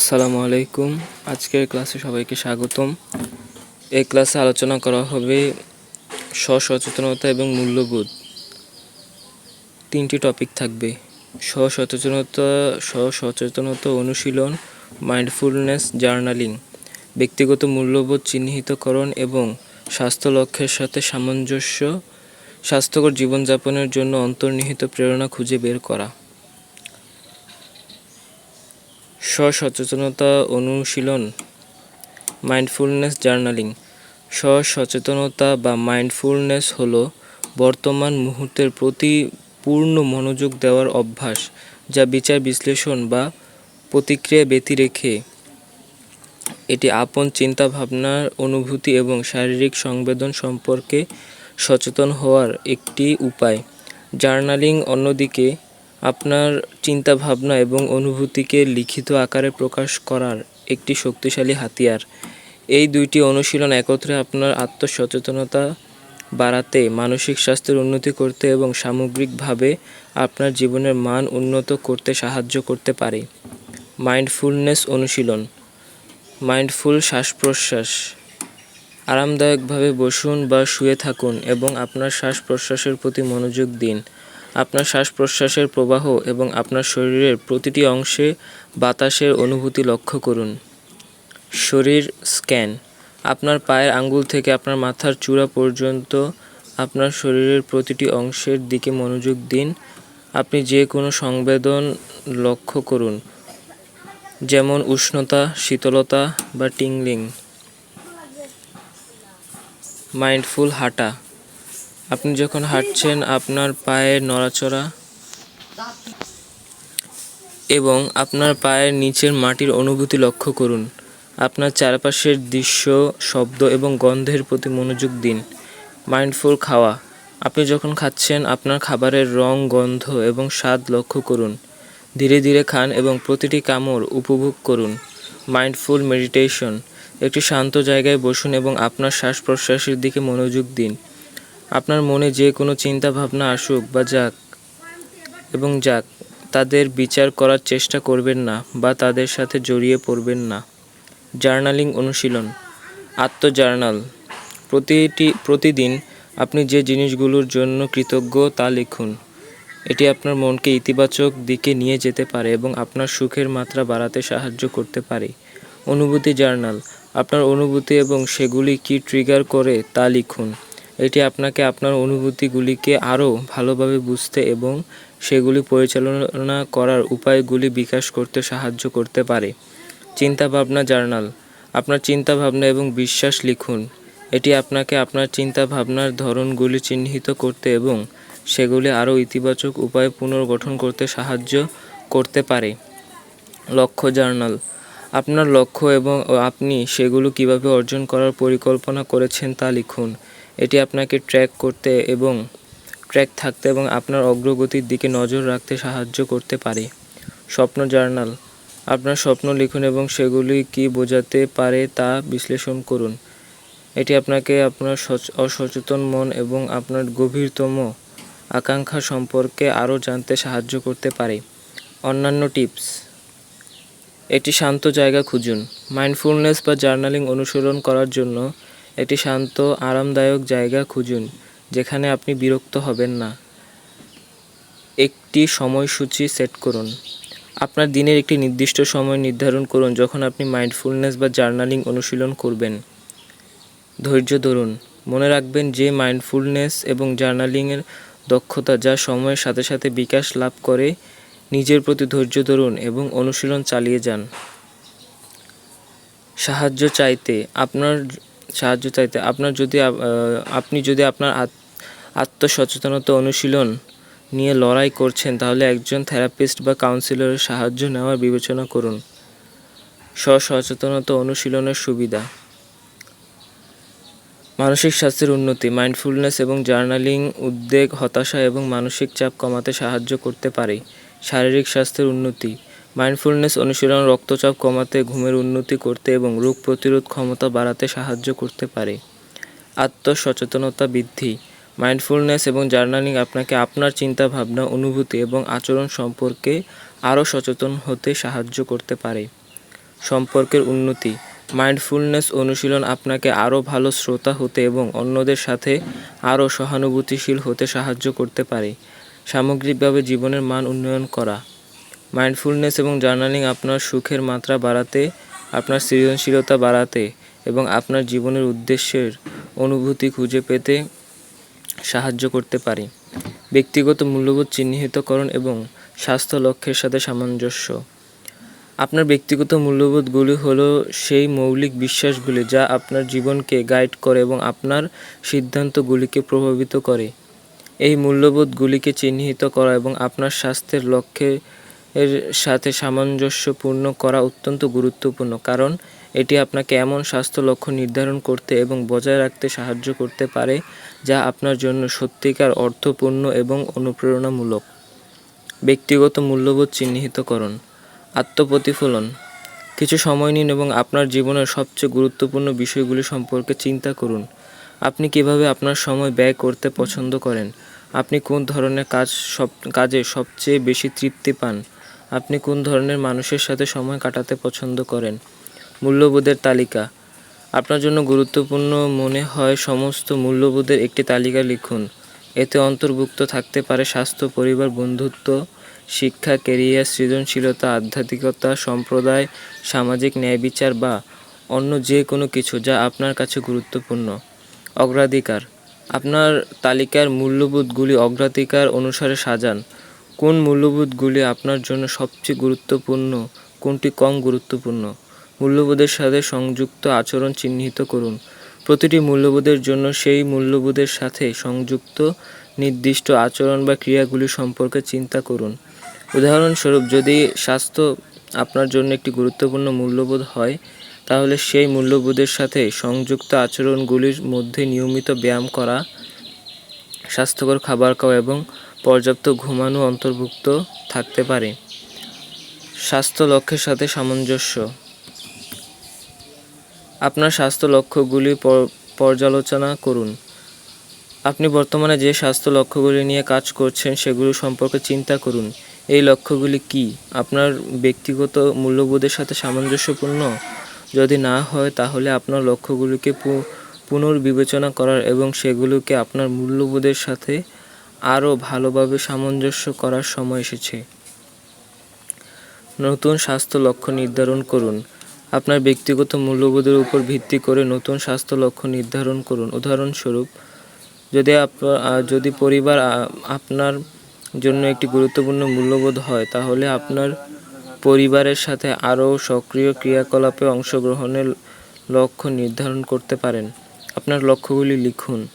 আসসালামু আলাইকুম। আজকের ক্লাসে সবাইকে স্বাগতম। এই ক্লাসে আলোচনা করা হবে স্ব-সচেতনতা এবং মূল্যবোধ। তিনটি টপিক থাকবে। স্ব-সচেতনতা স্ব-সচেতনতা অনুশীলন মাইন্ডফুলনেস জার্নালিং ব্যক্তিগত মূল্যবোধ চিহ্নিতকরণ এবং স্বাস্থ্য লক্ষ্যের সাথে সামঞ্জস্য, স্বাস্থ্যকর জীবনযাপনের জন্য অন্তর্নিহিত প্রেরণা খুঁজে বের করা। স্ব-সচেতনতা অনুশীলন মাইন্ডফুলনেস জার্নালিং স্ব-সচেতনতা বা মাইন্ডফুলনেস হলো বর্তমান মুহূর্তের প্রতি পূর্ণ মনোযোগ দেওয়ার অভ্যাস যা বিচার বিশ্লেষণ বা প্রতিক্রিয়া ব্যতি রেখে। এটি আপন চিন্তা ভাবনার অনুভূতি এবং শারীরিক সংবেদন সম্পর্কে সচেতন হওয়ার একটি উপায়। জার্নালিং অন্যদিকে আপনার চিন্তা ভাবনা এবং অনুভূতিকে লিখিত আকারে প্রকাশ করার একটি শক্তিশালী হাতিয়ার। এই দুইটি অনুশীলন একত্রে আপনার আত্মসচেতনতা বাড়াতে, মানসিক স্বাস্থ্যের উন্নতি করতে এবং সামগ্রিকভাবে আপনার জীবনের মান উন্নত করতে সাহায্য করতে পারে। মাইন্ডফুলনেস অনুশীলন। মাইন্ডফুল শ্বাস প্রশ্বাস আরামদায়কভাবে বসুন বা শুয়ে থাকুন এবং আপনার শ্বাস প্রশ্বাসের প্রতি মনোযোগ দিন। আপনার শ্বাস প্রশ্বাসের প্রবাহ এবং আপনার শরীরের প্রতিটি অংশে বাতাসের অনুভূতি লক্ষ্য করুন। শরীর স্ক্যান। আপনার পায়ের আঙ্গুল থেকে আপনার মাথার চূড়া পর্যন্ত আপনার শরীরের প্রতিটি অংশের দিকে মনোযোগ দিন। আপনি যে কোনো সংবেদন লক্ষ্য করুন, যেমন উষ্ণতা, শীতলতা বা টিংলিং। মাইন্ডফুল হাঁটা। আপনি যখন হাঁটছেন, আপনার পায়ের নড়াচড়া এবং আপনার পায়ের নিচের মাটির অনুভূতি লক্ষ্য করুন। আপনার চারপাশের দৃশ্য, শব্দ এবং গন্ধের প্রতি মনোযোগ দিন। মাইন্ডফুল খাওয়া। আপনি যখন খাচ্ছেন, আপনার খাবারের রং, গন্ধ এবং স্বাদ লক্ষ্য করুন। ধীরে ধীরে খান এবং প্রতিটি কামড় উপভোগ করুন। Mindful meditation. একটি শান্ত জায়গায় বসুন এবং আপনার শ্বাস প্রশ্বাসের দিকে মনোযোগ দিন। আপনার মনে যে কোনো চিন্তা ভাবনা আসুক বা যাক এবং যাক, তাদের বিচার করার চেষ্টা করবেন না বা তাদের সাথে জড়িয়ে পড়বেন না। জার্নালিং অনুশীলন, আত্মজার্নাল। প্রতিটি, প্রতিদিন আপনি যে জিনিসগুলোর জন্য কৃতজ্ঞ তা লিখুন। এটি আপনার মনকে ইতিবাচক দিকে নিয়ে যেতে পারে এবং আপনার সুখের মাত্রা বাড়াতে সাহায্য করতে পারে। অনুভূতি জার্নাল, আপনার অনুভূতি এবং সেগুলি কি ট্রিগার করে তা লিখুন। এটি আপনাকে আপনার অনুভূতিগুলিকে আরও ভালোভাবে বুঝতে এবং সেগুলি পরিচালনা করার উপায়গুলি বিকাশ করতে সাহায্য করতে পারে। চিন্তাভাবনা জার্নাল। আপনার চিন্তাভাবনা এবং বিশ্বাস লিখুন। এটি আপনাকে আপনার চিন্তাভাবনার ধরনগুলি চিহ্নিত করতে এবং সেগুলি আরও ইতিবাচক উপায়ে পুনর্গঠন করতে সাহায্য করতে পারে। লক্ষ্য জার্নাল। আপনার লক্ষ্য এবং আপনি সেগুলো কীভাবে অর্জন করার পরিকল্পনা করেছেন তা লিখুন। এটি আপনাকে ট্র্যাক করতে এবং ট্র্যাক থাকতে এবং আপনার অগ্রগতির দিকে নজর রাখতে সাহায্য করতে পারে। স্বপ্ন জার্নাল। আপনার স্বপ্ন লিখুন এবং সেগুলি কি বোঝাতে পারে তা বিশ্লেষণ করুন। এটি আপনাকে আপনার অসচেতন মন এবং আপনার গভীরতম আকাঙ্ক্ষা সম্পর্কে আরও জানতে সাহায্য করতে পারে। অন্যান্য টিপস। একটি শান্ত জায়গা খুঁজুন। মাইন্ডফুলনেস বা জার্নালিং অনুসরণ করার জন্য একটি শান্ত, আরামদায়ক জায়গা খুঁজুন, যেখানে আপনি বিরক্ত হবেন না। একটি সময়সূচি সেট করুন। আপনার দিনের একটি নির্দিষ্ট সময় নির্ধারণ করুন, যখন আপনি মাইন্ডফুলনেস বা জার্নালিং অনুশীলন করবেন। ধৈর্য ধরুন। মনে রাখবেন যে মাইন্ডফুলনেস এবং জার্নালিংয়ের দক্ষতা যা সময়ের সাথে সাথে বিকাশ লাভ করে নিজের প্রতি ধৈর্য ধরুন এবং অনুশীলন চালিয়ে যান। সাহায্য চাইতে আপনার, সাহায্য চাইতে আপনার যদি আপনি যদি আপনার আত্মসচেতনতা অনুশীলন নিয়ে লড়াই করছেন, তাহলে একজন থেরাপিস্ট বা কাউন্সিলরের সাহায্য নেওয়ার বিবেচনা করুন। স্ব-সচেতনতা অনুশীলনের সুবিধা। মানসিক স্বাস্থ্যের উন্নতি মাইন্ডফুলনেস এবং জার্নালিং উদ্বেগ, হতাশা এবং মানসিক চাপ কমাতে সাহায্য করতে পারে। শারীরিক স্বাস্থ্যের উন্নতি মাইন্ডফুলনেস অনুশীলন রক্তচাপ কমাতে, ঘুমের উন্নতি করতে এবং রোগ প্রতিরোধ ক্ষমতা বাড়াতে সাহায্য করতে পারে। আত্মসচেতনতা বৃদ্ধি মাইন্ডফুলনেস এবং জার্নালিং আপনাকে আপনার চিন্তা ভাবনা অনুভূতি এবং আচরণ সম্পর্কে আরও সচেতন হতে সাহায্য করতে পারে। সম্পর্কের উন্নতি মাইন্ডফুলনেস অনুশীলন আপনাকে আরও ভালো শ্রোতা হতে এবং অন্যদের সাথে আরও সহানুভূতিশীল হতে সাহায্য করতে পারে। সামগ্রিকভাবে জীবনের মান উন্নয়ন করা। মাইন্ডফুলনেস এবং জার্নালিং আপনার সুখের মাত্রা বাড়াতে, আপনার সৃজনশীলতা বাড়াতে এবং আপনার জীবনের উদ্দেশ্যের অনুভূতি খুঁজে পেতে সাহায্য করতে পারে। ব্যক্তিগত মূল্যবোধ চিহ্নিতকরণ এবং স্বাস্থ্য লক্ষ্যের সাথে সামঞ্জস্য। আপনার ব্যক্তিগত মূল্যবোধগুলি হলো সেই মৌলিক বিশ্বাসগুলি যা আপনার জীবনকে গাইড করে এবং আপনার সিদ্ধান্তগুলিকে প্রভাবিত করে। এই মূল্যবোধগুলিকে চিহ্নিত করা এবং আপনার স্বাস্থ্যের লক্ষ্যের এর সাথে সামঞ্জস্যপূর্ণ করা অত্যন্ত গুরুত্বপূর্ণ, কারণ এটি আপনাকে এমন স্বাস্থ্য লক্ষ্য নির্ধারণ করতে এবং বজায় রাখতে সাহায্য করতে পারে যা আপনার জন্য সত্যিকার অর্থপূর্ণ এবং অনুপ্রেরণামূলক। ব্যক্তিগত মূল্যবোধ চিহ্নিতকরণ। আত্মপ্রতিফলন। কিছু সময় নিন এবং আপনার জীবনের সবচেয়ে গুরুত্বপূর্ণ বিষয়গুলি সম্পর্কে চিন্তা করুন। আপনি কীভাবে আপনার সময় ব্যয় করতে পছন্দ করেন? আপনি কোন ধরনের কাজ সব, কাজে সবচেয়ে বেশি তৃপ্তি পান? আপনি কোন ধরনের মানুষের সাথে সময় কাটাতে পছন্দ করেন? মূল্যবোধের তালিকা। আপনার জন্য গুরুত্বপূর্ণ মনে হয় সমস্ত মূল্যবোধের একটি তালিকা লিখুন। এতে অন্তর্ভুক্ত থাকতে পারে স্বাস্থ্য, পরিবার, বন্ধুত্ব শিক্ষা কেরিয়ার সৃজনশীলতা, আধ্যাত্মিকতা, সম্প্রদায়, সামাজিক ন্যায়বিচার বা অন্য যে কোনো কিছু যা আপনার কাছে গুরুত্বপূর্ণ। অগ্রাধিকার। আপনার তালিকার মূল্যবোধগুলি অগ্রাধিকার অনুসারে সাজান। কোন মূল্যবোধগুলি আপনার জন্য সবচেয়ে গুরুত্বপূর্ণ, কোনটি কম গুরুত্বপূর্ণ? মূল্যবোধের সাথে সংযুক্ত আচরণ চিহ্নিত করুন। প্রতিটি মূল্যবোধের জন্য সেই মূল্যবোধের সাথে সংযুক্ত নির্দিষ্ট আচরণ বা ক্রিয়াগুলি সম্পর্কে চিন্তা করুন। উদাহরণস্বরূপ, যদি স্বাস্থ্য আপনার জন্য একটি গুরুত্বপূর্ণ মূল্যবোধ হয়, তাহলে সেই মূল্যবোধের সাথে সংযুক্ত আচরণগুলির মধ্যে নিয়মিত ব্যায়াম করা, স্বাস্থ্যকর খাবার খাওয়া এবং পর্যাপ্ত ঘুমানো অন্তর্ভুক্ত থাকতে পারে। স্বাস্থ্য লক্ষ্যের সাথে সামঞ্জস্য। আপনার স্বাস্থ্য লক্ষ্যগুলি পর- পর্যালোচনা করুন। আপনি বর্তমানে যে স্বাস্থ্য লক্ষ্যগুলি নিয়ে কাজ করছেন, সেগুলি সম্পর্কে চিন্তা করুন। এই লক্ষ্যগুলি কি? আপনার ব্যক্তিগত মূল্যবোধের সাথে সামঞ্জস্যপূর্ণ? যদি না হয় তাহলে আপনার লক্ষ্যগুলিকে পুনর্বিবেচনা করার এবং সেগুলোকে আপনার মূল্যবোধের সাথে আরও ভালোভাবে সামঞ্জস্য করার সময় এসেছে। নতুন স্বাস্থ্য লক্ষ্য নির্ধারণ করুন। আপনার ব্যক্তিগত মূল্যবোধের উপর ভিত্তি করে নতুন স্বাস্থ্য লক্ষ্য নির্ধারণ করুন। উদাহরণস্বরূপ যদি আপ- আহ, যদি পরিবার আপনার জন্য একটি গুরুত্বপূর্ণ মূল্যবোধ হয়, তাহলে আপনার পরিবারের সাথে আরও সক্রিয় ক্রিয়াকলাপে অংশগ্রহণের লক্ষ্য নির্ধারণ করতে পারেন। আপনার লক্ষ্যগুলি লিখুন।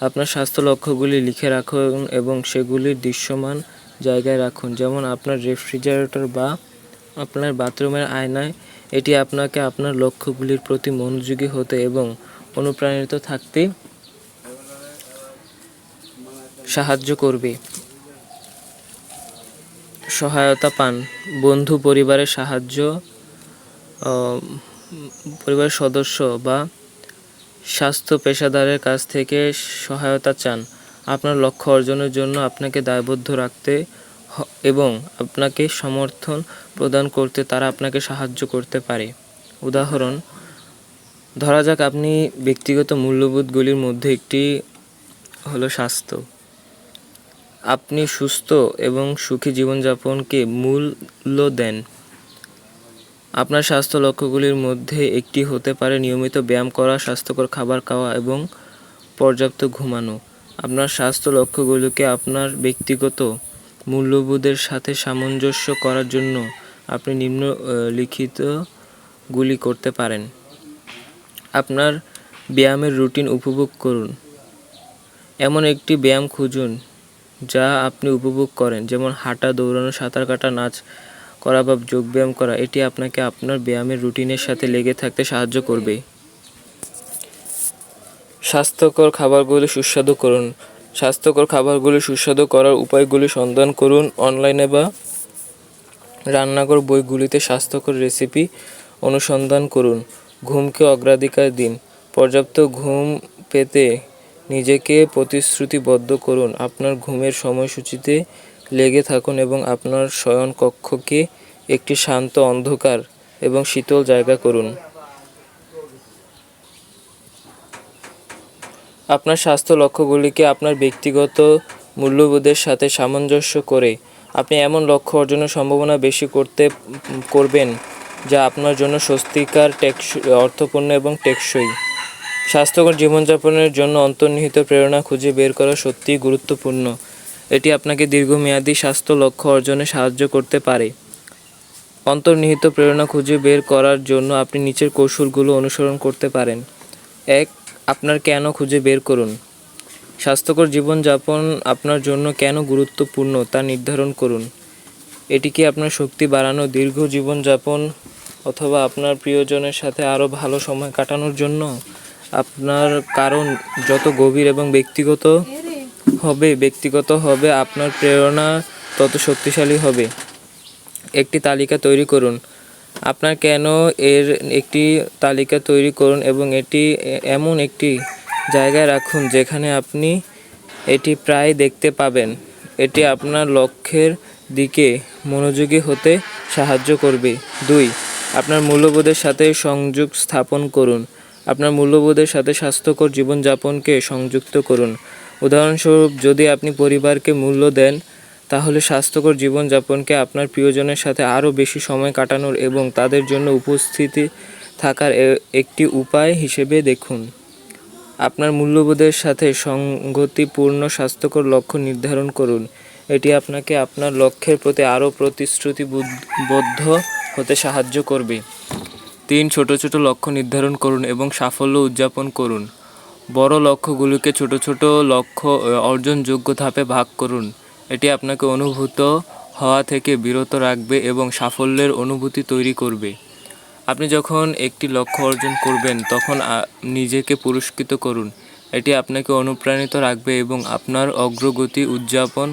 আপনার স্বাস্থ্য লক্ষ্যগুলি লিখে রাখুন এবং সেগুলি দৃশ্যমান জায়গায় রাখুন। যেমন আপনার রেফ্রিজারেটর বা আপনার বাথরুমের আয়নায়, এটি আপনাকে আপনার লক্ষ্যগুলির প্রতি মনোযোগী হতে এবং অনুপ্রাণিত থাকতে সাহায্য করবে। সহায়তা পান। বন্ধু, পরিবারের সাহায্য পরিবারের সদস্য বা স্বাস্থ্য পেশাদারের কাছ থেকে সহায়তা চান। আপনার লক্ষ্য অর্জনের জন্য আপনাকে দায়বদ্ধ রাখতে এবং আপনাকে সমর্থন প্রদান করতে তারা আপনাকে সাহায্য করতে পারে। উদাহরণ, ধরা যাক আপনি ব্যক্তিগত মূল্যবোধগুলির মধ্যে একটি হলো স্বাস্থ্য। আপনি সুস্থ এবং সুখী জীবনযাপনকে মূল্য দেন। আপনার স্বাস্থ্য লক্ষ্যগুলির মধ্যে একটি হতে পারে নিয়মিত ব্যায়াম করা, স্বাস্থ্যকর খাবার খাওয়া এবং পর্যাপ্ত ঘুমানো। আপনার স্বাস্থ্য লক্ষ্যগুলিকে আপনার ব্যক্তিগত মূল্যবোধের সাথে সামঞ্জস্য করার জন্য আপনি নিম্ন লিখিতগুলি করতে পারেন। আপনার ব্যায়ামের রুটিন উপভোগ করুন। এমন একটি ব্যায়াম খুঁজুন যা আপনি উপভোগ করেন। যেমন হাঁটা, দৌড়ানো, সাঁতার কাটা, নাচ করা বা যোগব্যায়াম করা, এটি আপনাকে আপনার ব্যায়ামের রুটিনের সাথে লেগে থাকতে সাহায্য করবে। স্বাস্থ্যকর খাবারগুলি সুস্বাদু করুন। স্বাস্থ্যকর খাবারগুলি সুস্বাদু করার উপায়গুলি সন্ধান করুন অনলাইনে বা রান্নাঘর বইগুলিতে স্বাস্থ্যকর রেসিপি অনুসন্ধান করুন। ঘুমকে অগ্রাধিকার দিন। পর্যাপ্ত ঘুম পেতে নিজেকে প্রতিশ্রুতিবদ্ধ করুন। আপনার ঘুমের সময়সূচিতে লেগে থাকুন এবং আপনার শয়ন কক্ষকে একটি শান্ত অন্ধকার এবং শীতল জায়গা করুন। আপনার স্বাস্থ্য লক্ষ্যগুলিকে আপনার ব্যক্তিগত মূল্যবোধের সাথে সামঞ্জস্য করে। আপনি এমন লক্ষ্য অর্জনের সম্ভাবনা বেশি করতে করবেন যা আপনার জন্য স্বস্তিকার টেকসই অর্থপূর্ণ এবং টেকসই। স্বাস্থ্যকর জীবনযাপনের জন্য অন্তর্নিহিত প্রেরণা খুঁজে বের করা সত্যিই গুরুত্বপূর্ণ। এটি আপনাকে দীর্ঘমেয়াদী স্বাস্থ্য লক্ষ্য অর্জনে সাহায্য করতে পারে। অন্তর্নিহিত প্রেরণা খুঁজে বের করার জন্য আপনি নিচের কৌশলগুলো অনুসরণ করতে পারেন। এক, আপনার কেন খুঁজে বের করুন। স্বাস্থ্যকর জীবনযাপন আপনার জন্য কেন গুরুত্বপূর্ণ তা নির্ধারণ করুন। এটি কি আপনার শক্তি বাড়ানো দীর্ঘ জীবনযাপন অথবা আপনার প্রিয়জনের সাথে আরও ভালো সময় কাটানোর জন্য? আপনার কারণ যত গভীর এবং ব্যক্তিগত হবে ব্যক্তিগত হবে, আপনার প্রেরণা তত শক্তিশালী হবে। একটি তালিকা তৈরি করুন। আপনার কেন এর একটি তালিকা তৈরি করুন এবং এটি এমন একটি জায়গায় রাখুন যেখানে আপনি এটি প্রায় দেখতে পাবেন। এটি আপনার লক্ষ্যের দিকে মনোযোগী হতে সাহায্য করবে। দুই, আপনার মূল্যবোধের সাথে সংযোগ স্থাপন করুন। আপনার মূল্যবোধের সাথে স্বাস্থ্যকর জীবনযাপনকে সংযুক্ত করুন। উদাহরণস্বরূপ, যদি আপনি পরিবারকে মূল্য দেন, তাহলে স্বাস্থ্যকর জীবনযাপনকে আপনার প্রিয়জনের সাথে আরও বেশি সময় কাটানোর এবং তাদের জন্য উপস্থিতি থাকার একটি উপায় হিসেবে দেখুন। আপনার মূল্যবোধের সাথে সংগতিপূর্ণ স্বাস্থ্যকর লক্ষ্য নির্ধারণ করুন। এটি আপনাকে আপনার লক্ষ্যের প্রতি আরও প্রতিশ্রুতিবদ্ধ হতে সাহায্য করবে। তিন ছোট ছোট লক্ষ্য নির্ধারণ করুন এবং সাফল্য উদযাপন করুন। বড় লক্ষ্যগুলিকে ছোট ছোট লক্ষ্য অর্জনযোগ্য ধাপে ভাগ করুন। এটি আপনাকে অনুভূত হওয়া থেকে বিরত রাখবে এবং সাফল্যের অনুভূতি তৈরি করবে। আপনি যখন একটি লক্ষ্য অর্জন করবেন, তখন নিজেকে পুরস্কৃত করুন। এটি আপনাকে অনুপ্রাণিত রাখবে এবং আপনার অগ্রগতি উদযাপন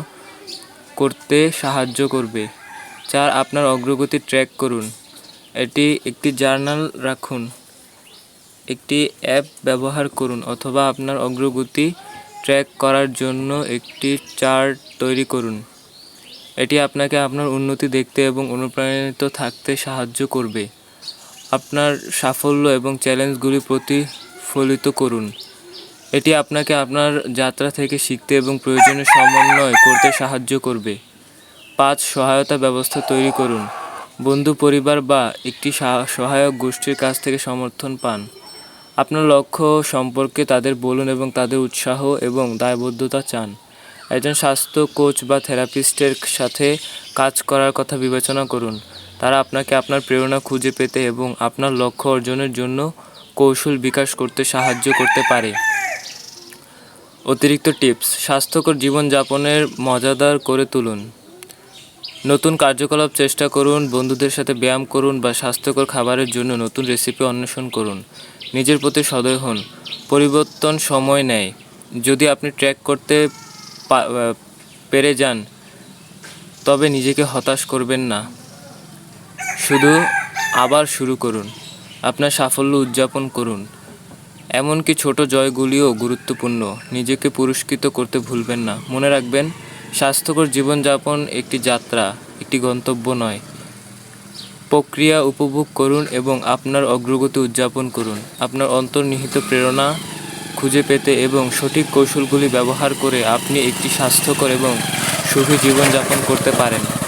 করতে সাহায্য করবে। চার, আপনার অগ্রগতি ট্র্যাক করুন। এটি একটি জার্নাল রাখুন, একটি অ্যাপ ব্যবহার করুন অথবা আপনার অগ্রগতি ট্র্যাক করার জন্য একটি চার্ট তৈরি করুন। এটি আপনাকে আপনার উন্নতি দেখতে এবং অনুপ্রাণিত থাকতে সাহায্য করবে। আপনার সাফল্য এবং চ্যালেঞ্জগুলি প্রতিফলিত করুন। এটি আপনাকে আপনার যাত্রা থেকে শিখতে এবং প্রয়োজনীয় সমন্বয় করতে সাহায্য করবে। পাঁচ সহায়তা ব্যবস্থা তৈরি করুন। বন্ধু পরিবার বা একটি সহায়ক গোষ্ঠীর কাছ থেকে সমর্থন পান। আপনার লক্ষ্য সম্পর্কে তাদের বলুন এবং তাদের উৎসাহ এবং দায়বদ্ধতা চান। একজন স্বাস্থ্য কোচ বা থেরাপিস্টের সাথে কাজ করার কথা বিবেচনা করুন। তারা আপনাকে আপনার প্রেরণা খুঁজে পেতে এবং আপনার লক্ষ্য অর্জনের জন্য কৌশল বিকাশ করতে সাহায্য করতে পারে। অতিরিক্ত টিপস, স্বাস্থ্যকর জীবনযাপনের মজাদার করে তুলুন। নতুন কার্যকলাপ চেষ্টা করুন, বন্ধুদের সাথে ব্যায়াম করুন বা স্বাস্থ্যকর খাবারের জন্য নতুন রেসিপি অন্বেষণ করুন। নিজের প্রতি সদয় হন। পরিবর্তন সময় নেয়। যদি আপনি ট্র্যাক করতে পেরে যান, তবে নিজেকে হতাশ করবেন না। শুধু আবার শুরু করুন। আপনার সাফল্য উদযাপন করুন। এমনকি ছোট জয়গুলিও গুরুত্বপূর্ণ। নিজেকে পুরস্কৃত করতে ভুলবেন না। মনে রাখবেন স্বাস্থ্যকর জীবনযাপন একটি যাত্রা, একটি গন্তব্য নয়। প্রক্রিয়া উপভোগ করুন এবং আপনার অগ্রগতি উদযাপন করুন। আপনার অন্তর্নিহিত প্রেরণা খুঁজে পেতে এবং সঠিক কৌশলগুলি ব্যবহার করে আপনি একটি স্বাস্থ্যকর এবং সুখী জীবনযাপন করতে পারেন।